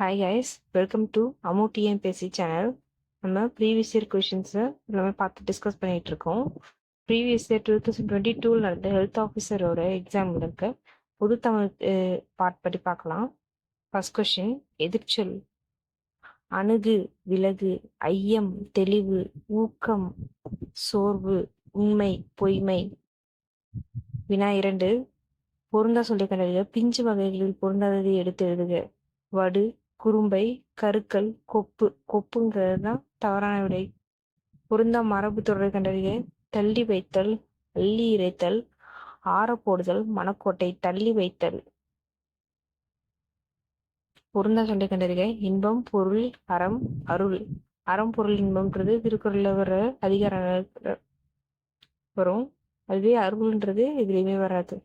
Hi guys welcome to அமோ TNPSC channel நம்ம previous year கொஷின்ஸை எல்லாமே பார்த்து டிஸ்கஸ் பண்ணிகிட்டு இருக்கோம். Previous year two thousand twenty டூவில் நடந்த ஹெல்த் ஆஃபீஸரோட எக்ஸாம் இருக்க. புது தமிழ் பார்ட் படி பார்க்கலாம். ஃபர்ஸ்ட் கொஷின் எதிர்ச்சொல் அணுகு விலகு ஐயம் தெளிவு ஊக்கம் சோர்வு உண்மை பொய்மை. வினா இரண்டு பொருந்தா சொல்லி கண்டறிய பிஞ்சு வகைகளில் பொருந்தாததை எடுத்து எழுதுக. வடு குறும்பை கருக்கல் கொப்பு. கொப்புங்கிறது தான் தவறான விடை. பொருந்தா மரபு தொடரை கண்டறிய தள்ளி வைத்தல் அள்ளி இறைத்தல் ஆறப்போடுதல் மனக்கோட்டை மணக்கோட்டை தள்ளி வைத்தல். பொருந்தா சொல்லி கண்டறிக. இன்பம் பொருள் அறம் அருள். அறம் பொருள் இன்பம்ன்றது திருக்குறள்ல வர அதிகார வரும். அதுவே அருள்ன்றது எதுலையுமே வராது.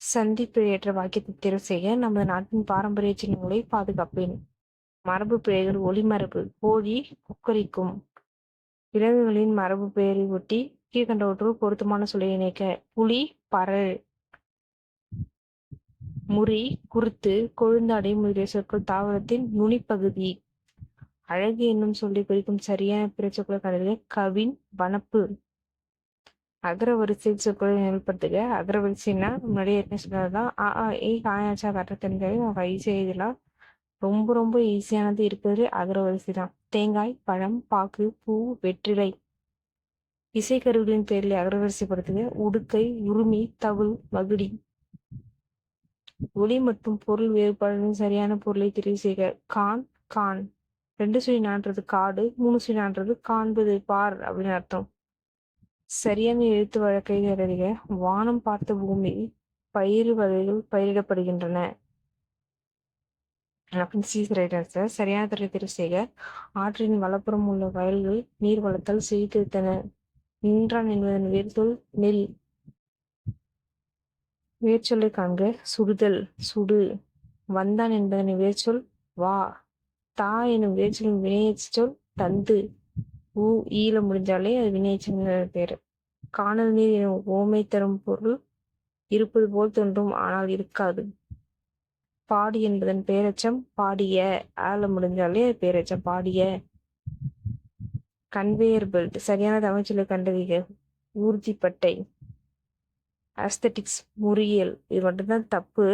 சந்திப்பு ஏற்ற வாக்கியத்தை தேர்வு செய்ய நமது நாட்டின் பாரம்பரிய சின்னங்களை பாதுகாப்பேன். மரபு பெயர்கள் ஒளிமரபு கோழி குக்கரிக்கும். விலங்குகளின் மரபு பெயரை ஒட்டி கீழ்கண்டவற்றுள் பொருத்தமான சொல்லை இணைக்க புலி பரல் முறி குருத்து கொழுந்தாடை முதலிய சொற்கள் தாவரத்தின் நுனிப்பகுதி. அழகு என்னும் சொல்லி குறிக்கும் சரியான பிற சொற்களை கவின் வனப்பு. அகரவரிசை சொற்களை நிரூபடுத்துக அகர வரிசைன்னா முன்னாடியே என்ன சொன்னதுதான் ஆ ஆ ஏ காயாச்சா கட்ட தெரிஞ்சது நம்ம ஈஸியாக இதெல்லாம் ரொம்ப ரொம்ப ஈஸியானது இருக்கிறது. அகரவரிசை தான். தேங்காய் பழம் பாக்கு பூ வெற்றிலை. இசைக்கருவிகளின் பேரில் அகரவரிசைப்படுத்துக உடுக்கை உருமி தவுள் மகுடி. ஒளி மற்றும் பொருள் வேறுபாடுகளின் சரியான பொருளை தெரிவு செய்க. கான் கான். ரெண்டு சுழி நான்றது காடு மூணு சுழி நான்றது காண்பது பார் அப்படின்னு அர்த்தம். சரியான எழுத்து வழக்கை அறிக வானம் பார்த்த பூமி பயிர் வகைகள் பயிரிடப்படுகின்றன. சரியான துறை தெரிவு செய்க ஆற்றின் வலப்புறம் உள்ள வயல்கள் நீர் வளத்தால் செழித்திருத்தன. நின்றான் என்பதன் வேர்சொல் நெல். வேர்ச்சொல்லை காண்க சுடுதல் சுடு. வந்தான் என்பதன் வேர்ச்சொல் வா. தா எனும் வேர்ச்சொல்லின் வினையச் சொல் தந்து. ஊ ஈல முடிஞ்சாலே அது வினைச்சங்க பேர். காணல் நீர் எனும் ஓமை தரும் பொருள் இருப்பது போல் தோன்றும் ஆனால் இருக்காது. பாடி என்பதன் பேரச்சம் பாடிய ஆல முடிஞ்சாலே பேரச்சம் பாடிய. கன்வேயர் பெல்ட் சரியான தமிழ்ச்சொல்லை கண்டறிக. ஊர்திப்பட்டை அஸ்தட்டிக்ஸ் முறியல் இது மட்டும்தான் தப்பு.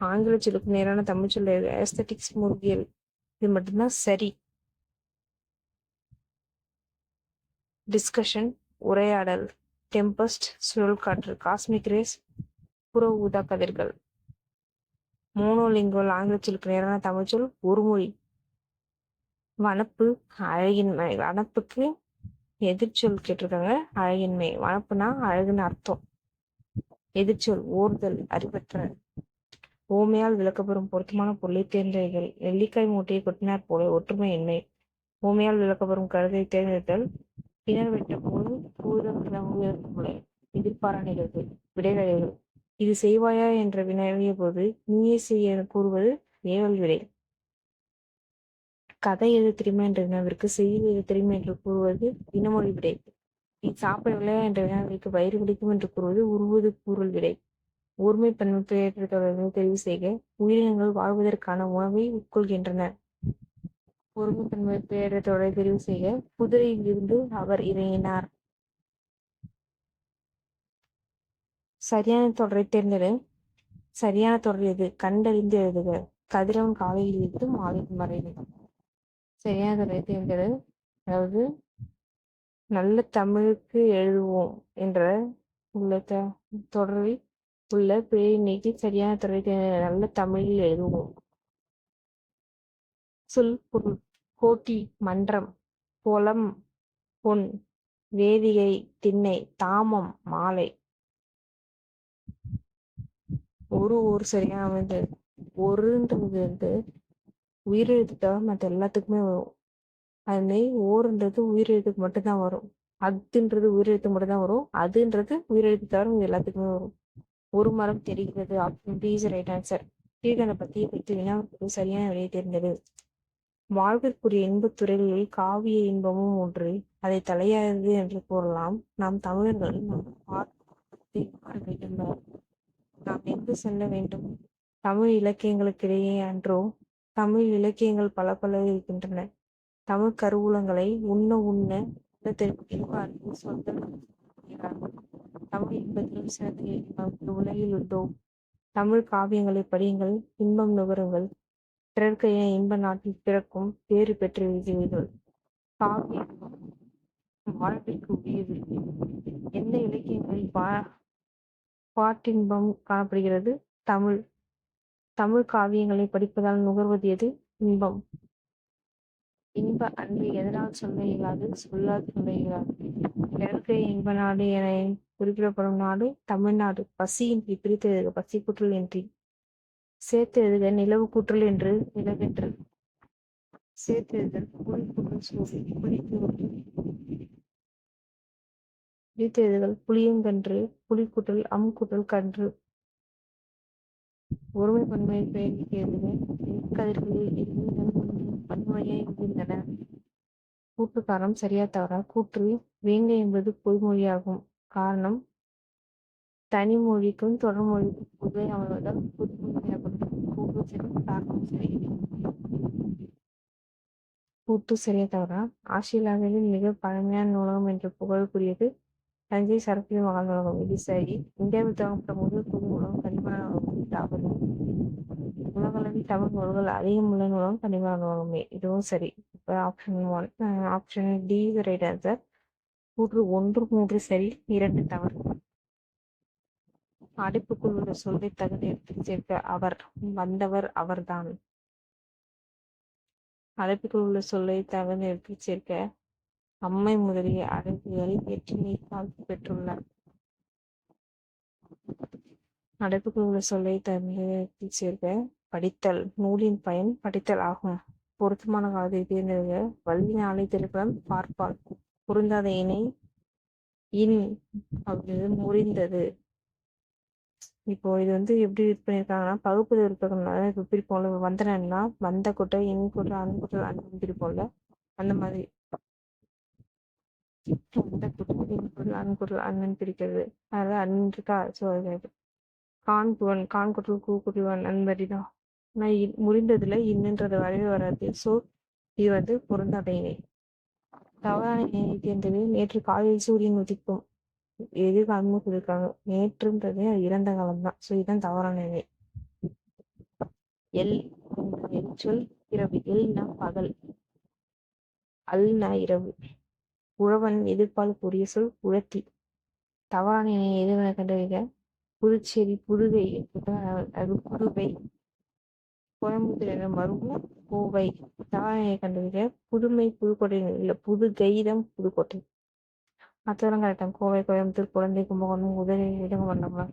ஆங்கில சொல்லுக்கு நேரான தமிழ் சொல்ல அஸ்தட்டிக்ஸ் முறியல். இது மட்டும்தான் சரி. டிஸ்கஷன் உரையாடல் டெம்பஸ்ட் சுழல் காற்று காஸ்மிக் ரேஸ் புற ஊதா கதிர்கள். மோனோலிங்குவல் ஆங்கிலச்சொலுக்கு நேரான தமிழ்ச்சொல் ஒருமொழி வனப்பு அழகின்மை. வனப்புக்கு எதிர்ச்சொல் கேட்டிருக்காங்க அழகின்மை. வனப்புனா அழகுன்னு அர்த்தம். எதிர்ச்சொல் ஓர்தல் அறிவற்ற. ஓமையால் விளக்கப்பெறும் பொருத்தமான பொருளை தேர்ந்தெடுங்கள். நெல்லிக்காய் மூட்டையை கொட்டினார் போல ஒற்றுமை எண்ணெய் ஓமையால் விளக்கப்பெறும் கருத்தை தேர்ந்தெடுத்தல் பிணர் வெட்ட போது பூதம் போல எதிர்பாரா நிகழ்வு விடைவகைகள் இது செய்வாயா என்ற வினவிய போது நீயே செய்ய கூறுவது ஏவல் விடை. கதை எது தெரியுமா என்ற வினாவிற்கு செய்தி எது தெரியுமா என்று கூறுவது இனமொழி விடை. நீ சாப்பிடவில்லையா என்ற வினாவிற்கு வயிறு பிடிக்கும் என்று கூறுவது உருவது கூறல் விடை. ஊர்மை பன்மை பெயர் தெரிவு செய்க. உயிரினங்கள் வாழ்வதற்கான உணவை உட்கொள்கின்றன. ஒருமை பன்மை பெயர் தொடரை தெரிவு செய்க. குதிரையில் இருந்து அவர் இறங்கினார். சரியான தொடரை தேர்ந்தெடு. சரியான தொடர் எது? கண்டறிந்து எழுதுக. கதிரவன் காலையில் இருந்து மாலையில் மறைவு சரியான தொடரை தேர்ந்தெடு. அதாவது நல்ல தமிழுக்கு எழுதுவோம் என்ற உள்ள தொடரை உள்ள பிழையை நீக்கி சரியான துறை நல்ல தமிழில் எழுதுவோம். சொல் பொருள் கோட்டி மன்றம் பொலம் பொன் வேதிகை திண்ணை தாமம் மாலை. ஒரு ஒரு சரியான வந்து ஒருன்றது வந்து உயிரெழுத்து தவிர மற்ற எல்லாத்துக்குமே வரும். அது ஓருன்றது உயிரெழுத்துக்கு மட்டும்தான் வரும். அதுன்றது உயிரெழுத்து எழுத்து மட்டும்தான் வரும். அதுன்றது உயிரெழுத்து தவிர எல்லாத்துக்குமே வரும். ஒரு மரம் தெரிகிறது option D is right answer கீழ்கண்ட பத்தியை வைத்து வினாவுக்கு சரியான விடையை தேர்ந்தது. வாழ்விற்குரிய இன்பத் துறைகளில் காவிய இன்பமும் ஒன்று அதை தலையாயது என்று கூறலாம். நாம் தமிழர்கள் நாம் வேண்டும்? நாம் எங்கு செல்ல வேண்டும்? தமிழ் இலக்கியங்களுக்கிடையே அன்றோ தமிழ் இலக்கியங்கள் பல பல இருக்கின்றன. தமிழ் கருவூலங்களை உண்ண உண்ண சொந்த இன்ப தமிழ் இன்பத்திலும் சிறந்த இன்பம். உலகில் உண்டோம் தமிழ் காவியங்களை படியுங்கள் இன்பம் நுகருங்கள். பிறர்க்கு இன்ப நாட்டில் பிறக்கும்? பேறு பெற்று இருக்கிறீர்கள் காவியம் வாழ்விற்கு உரியது. எந்த இலக்கியங்களில் பா பாட்டின்பம் காணப்படுகிறது? தமிழ். தமிழ் காவியங்களை படிப்பதால் நுகர்வது எது? இன்பம். இன்ப அன்பு எதனால் சொல்ல இயலாது சொல்லாது சொல்ல இயலாது பிறர்க்கு இன்ப நாடு என குறிப்பிடப்படும் நாடு தமிழ்நாடு. பசியின்றி பிரித்து எழுக பசி கூற்றல் இன்றி. சேர்த்து எழுக நிலவு கூற்றல் என்று நிலவென்று சேர்த்து எழுதல் புலி கூற்றல் சூடு புலிக்கு பிரித்து புளியங்கன்று புலி கூட்டல் அம் கூட்டல் கன்று. ஒருமை பன்மையை பெயர் எழுதுக. கதிர்களில் இருந்து பன்மொழியை இருந்தன கூட்டுக்காரம் சரியா தவறா? கூற்று வேங்க என்பது பொய்மொழியாகும். காரணம் தனிமொழிக்கும் தொடர்மொழிக்கும் பொதுவை அமைவதால் புதுமொழியாகப்படும் கூட்டு சரி காரணம் சரி. கூட்டு சரியா தவறா? ஆசிலாவில் மிக பழமையான நூலகம் என்ற புகழுக்குரியது தஞ்சை சரக்கு மகால் நூலகம் இது சரி இந்தியாவில் தொடங்கப்பட்ட முதல் பொது நூலகம் கனிமல நூலகம் உலகளவில் தமிழ் நூல்கள் அதிகம் உள்ள நூலகம் கனிமல நூலகமே இதுவும் சரி இப்போ option one option D right answer கூற்று ஒன்று மூன்று சரி இரண்டு தவறு. அடைப்புக்குள் உள்ள சொல்லை தகுதி எடுத்து சேர்க்க அவர் வந்தவர் அவர்தான். அடைப்புக்குள் உள்ள சொல்லை தகுதி எடுத்து சேர்க்க அம்மை முதலிய அடைப்புகள் வெற்றினை காப்பு பெற்றுள்ளார். அடைப்புக்குள் உள்ள சொல்லை தகுந்த எடுத்து சேர்க்க படித்தல் நூலின் பயன் படித்தல் ஆகும். பொருத்தமான காலத்தை தேர்ந்தெடுக்க வள்ளி நாளை திரைப்படம் பார்ப்பால் பொருந்தாத இணை இன் அப்படின்றது முறிந்தது. இப்போ இது வந்து எப்படி இது பண்ணியிருக்காங்கன்னா பகுப்பு இருக்கிறதுனால இப்போ பிரிப்போம்ல வந்தனன்னா வந்த கொட்டை இனி கொட்டை அந்த கொட்டை அந்த பிரிப்போம்ல அந்த மாதிரி. வந்த கொட்டை இனி கொட்டை அன் கொட்டை அண்ணன் பிரிக்கிறது. அதாவது அண்ணன் இருக்கா ஸோ கான் குவன் கான் கொட்டல் கூ குட்டுவன் அந்த மாதிரி தான். நான் முடிந்ததுல முறிந்ததுல வரவே வராது. ஸோ இது வந்து பொருந்தாத இணை தவறான நேற்று காலையில் சூரியன் உதிக்கும். எது காலமும் கொடுக்காங்க நேற்றுன்றது இறந்த காலம் தான் ஸோ இதுதான் தவறான நிலை. எல் எல் சொல் இரவு எல்னா பகல். அல்னா இரவு. உழவன் எதிர்ப்பால் கூறிய சொல் உழத்தி. தவறான இணை எதுவென கண்டறிக. புதுச்சேரி புதுகை. அது புதுவை கோயம்புத்தூர் என மருவும் கோவை தவறான கண்டுபிடிக்க புதுமை புதுக்கோட்டை இல்லை புது கைதம் புதுக்கோட்டை. மற்றதெல்லாம் கரெக்டாக கோவை கோயம்புத்தூர் குழந்தை கும்பகோணம் உதவி விதம் பண்ணோம்னா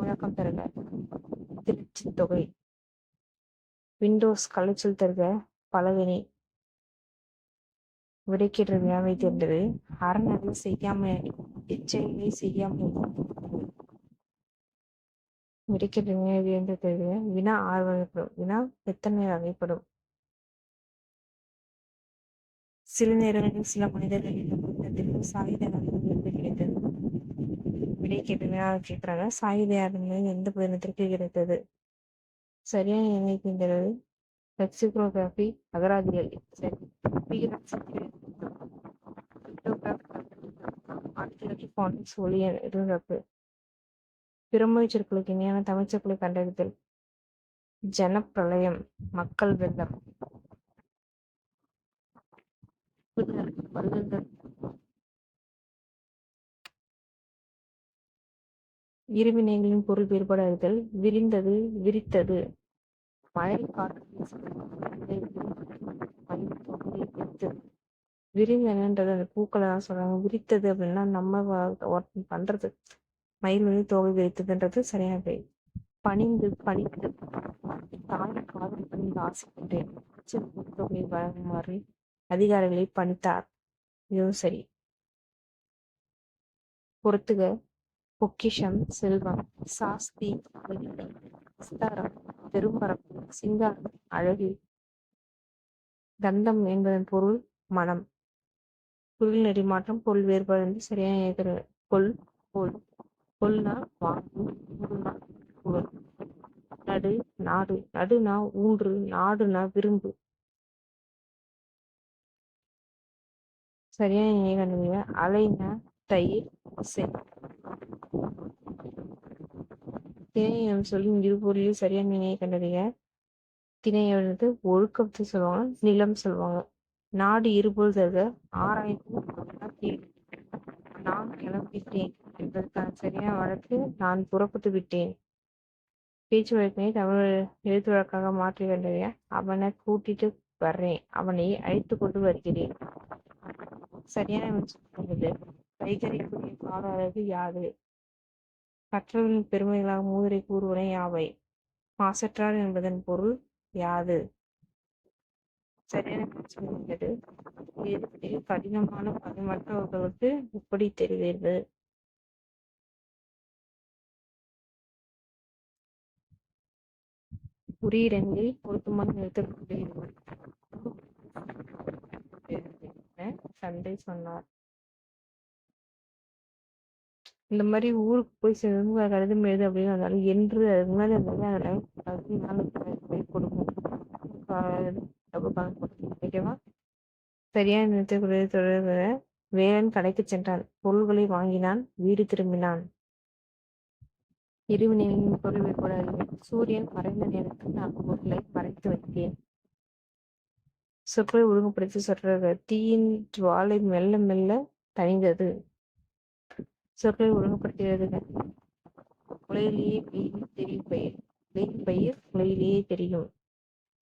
விளக்கம் தருக திருச்சி தொகை விண்டோஸ் கலைச்சல் தருக பலவினை. விடைக்கிற வினாவை தேர்ந்தது அறநகை செய்யாம எச்சரிக்கை செய்யாமல் விடைக்கின்ற வினாவை தேர்ந்தது வினா ஆறு வினா எத்தனை வகைப்படும்? சில நேரங்களில் சில மனிதர்களின் கூட்டத்திற்கு சாயுத இருந்து கிடைத்தது. விடை கேட்டுமே கேட்கிறாங்க சாயுத ஆரம்பம் எந்த புதினத்திற்கு கிடைத்தது? சரியான நினைக்கின்றது லெக்சிக்ரோகிராஃபி அகராதிகள். சரி. ஒளி இருந்தப்பு பிறமொழி சொற்களுக்கு இணையான தமிழ் சொற்களை கண்டறிதல் ஜனப்பிரளயம் மக்கள் வெள்ளம். இருவினைகளின் பொருள் வேறுபாடு அறிதல் விரிந்தது விரித்தது. மழை காற்று விரிந்தனன்றது அந்த பூக்களை தான் சொல்றாங்க. விரித்தது அப்படின்னா நம்ம ஒர்க் பண்றது. மயில் வந்து தோகை விரித்ததுன்றது சரியானது பணிந்து பணிந்து தாய் காதல் பணிந்து ஆசைப்பட்டேன். தொகை வழங்குமாறு அதிகாரிகளை பணித்தார். இதுவும் சரி. பொறுத்துக. பொக்கிஷம் செல்வம் சாஸ்தி விஸ்தாரம் பெரும்பரப்பு சிங்காரம் அழகு கந்தம் என்பதன் பொருள் மனம். பொருள் நெறி மாற்றம் பொருள் வேறுபாடு சரியான கொள் போல் கொல்னா வாங்கு ஊருனா குழல் நடு நாடு நடுனா ஊன்று நாடுனா விரும்பு. சரியான நினைவு அலைனா தயிர் இசை. திணையம் சொல்லி இருபொருளையும் சரியான நினைவு கண்டுபிடிங்க திணையை வந்து ஒழுக்கத்தை சொல்லுவாங்க நிலம் சொல்லுவாங்க. நாடு இருபொழுது ஆராய்ச்சி நான் கிளம்பிட்டேன் என்பதற்கான சரியான வழக்கு நான் புறப்பட்டு விட்டேன். பேச்சு வழக்கினை தமிழ் எழுத்து வழக்காக மாற்றி கண்டறிய அவனை கூட்டிட்டு வர்றேன். அவனை அழைத்து கொண்டு வருகிறேன். சரியான சொல்வது வைகரிக்குரிய கால அளவு யாது கற்றவர்களின் பெருமைகளாக மூதுரை கூறுவன யாவை? மாசற்றார் என்பதன் பொருள் யாது? சரியான சொல்வது எது கடினமான பணி மற்றவர்களுக்கு எப்படி தெரிகிறது குறியிடங்களில் பொருத்தமாக நிறுத்தக்கூடிய சண்டை சொன்னார். இந்த மாதிரி ஊருக்கு போய் சேர்ந்து கடிதம் எழுது அப்படின்னு வந்தாலும் என்று அதுக்கு முன்னாடி அந்த மாதிரி அதில் கொடுக்கும் ஓகேவா? சரியான நினைத்து தொடர்கிற வேலன் கடைக்கு சென்றான். பொருள்களை வாங்கினான் வீடு திரும்பினான். இருவினையின் பொருள் கூட அறிவேன். சூரியன் மறைந்த நேரத்தில் நான் பொருளை மறைத்து வைத்தேன். சொற்களை ஒழுங்குபடுத்தி சொல்றாங்க தீயின் ஜுவாலை மெல்ல மெல்ல தணிந்தது. சொற்களை ஒழுங்குபடுத்துகிறது உலகிலேயே வெயில் தெரியும் பயிர். பயிர் உலகிலேயே தெரியும்.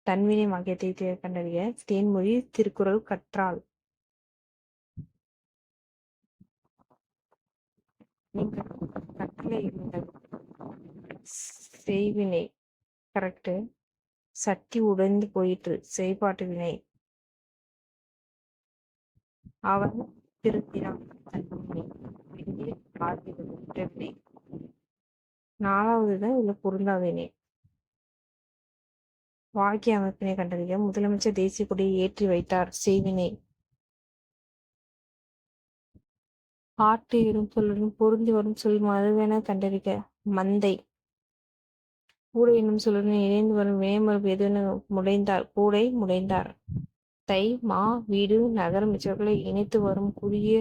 தன்வினை வாக்கியத்தை கண்டறிய தேன்மொழி திருக்குறள் கற்றால் நீங்கள் கட்டளை செய்வினை கரெக்டு சக்தி உடைந்து போயிற்று. செய்பாட்டு வினை. அவன் திருத்தினான். நாலாவது தான் இதுல பொருந்தாவினை வாக்கிய அமைப்பினை கண்டறிய முதலமைச்சர் தேசிய கொடியை ஏற்றி வைத்தார். செய்வினை ஆட்டு இரும் சொல்லுடன் பொருந்தி வரும் சொல் மதுவென கண்டறிக. மந்தை. கூடை என்னும் சொல்லுடன் இணைந்து வரும் வினைமரபு எதுவென முடைந்தார்? கூடை முடைந்தார். தை மா வீடு நகரம் இச்சொற்களை இணைத்து வரும் குறுகிய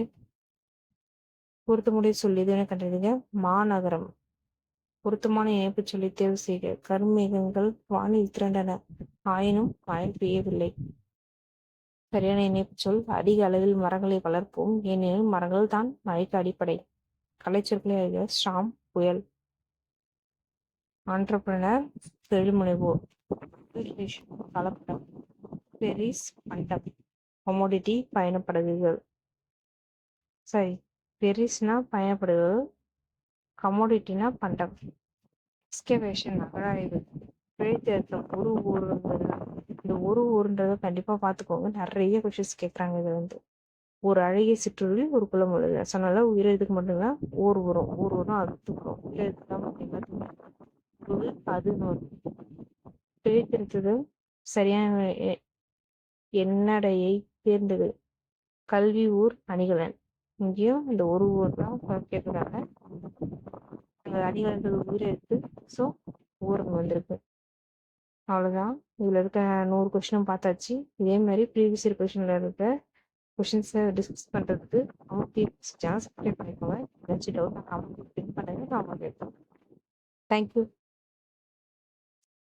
பொருத்தமுடைய சொல் எதுவென கண்டறிக. மாநகரம். பொருத்தமான இணைப்பு சொல்லி தேர்வு செய்க. கருமேகங்கள் வானில் திரண்டன. ஆயினும் மழை பெய்யவில்லை. சரியான இணைப்பு சொல். அதிக அளவில் மரங்களை வளர்ப்போம். ஏனெனில் மரங்கள் தான் மழைக்கு அடிப்படை. கலைச்சொற்களை அறிக. ஸ்டாம் புயல். ஆண்டர்பிரினர் தொழில்முனைவோர். கலப்படம். பெரிஸ் பண்டம். கமோடிட்டி பயணப்படுகிறது சரி. பெரிஸ்னா பயணப்படுகிறது கமோடிட்டினா பண்டம் எக்ஸ்கவேஷன் அகழாய்வு பிழைத்திருத்தம் ஒரு ஊருன்றது இந்த ஒரு ஊருன்றதை கண்டிப்பாக பார்த்துக்கோங்க நிறைய கொஷின்ஸ் கேட்குறாங்க இது வந்து. ஒரு அழகிய சிற்றுருள் ஒரு குளம் உள்ளது. சொன்னால உயிரெழுத்துக்கு மட்டும்தான் ஊர் உரம். ஊர் உரம் அடுத்து வரும் உயிரெழுத்து தான் பார்த்தீங்கன்னா நோய் பிழைத்திருத்தது சரியான எண்ணடையை தேர்ந்தது கல்வி ஊர் அணிகலன். இங்கேயும் இந்த ஒரு ஊர் தான் கேட்குறாங்க அணிகலன்றது உயிரை எடுத்து ஸோ ஊருக்கு வந்திருக்கு. அவ்வளோதான் இதில் இருக்க நூறு கொஷினும் பார்த்தாச்சு. இதே மாதிரி ப்ரீவியஸ் இயர் கொஷினில் இருக்க கொஷின்ஸை டிஸ்கஸ் பண்ணுறதுக்கு அமௌண்ட் சேனல் சப்ஸ்கிரைப் பண்ணிக்கோங்க. ஏதாச்சும் டவுட் நான் அவங்க பின் பண்ணுங்க நான் அவங்க எடுத்தேன் தேங்க்யூ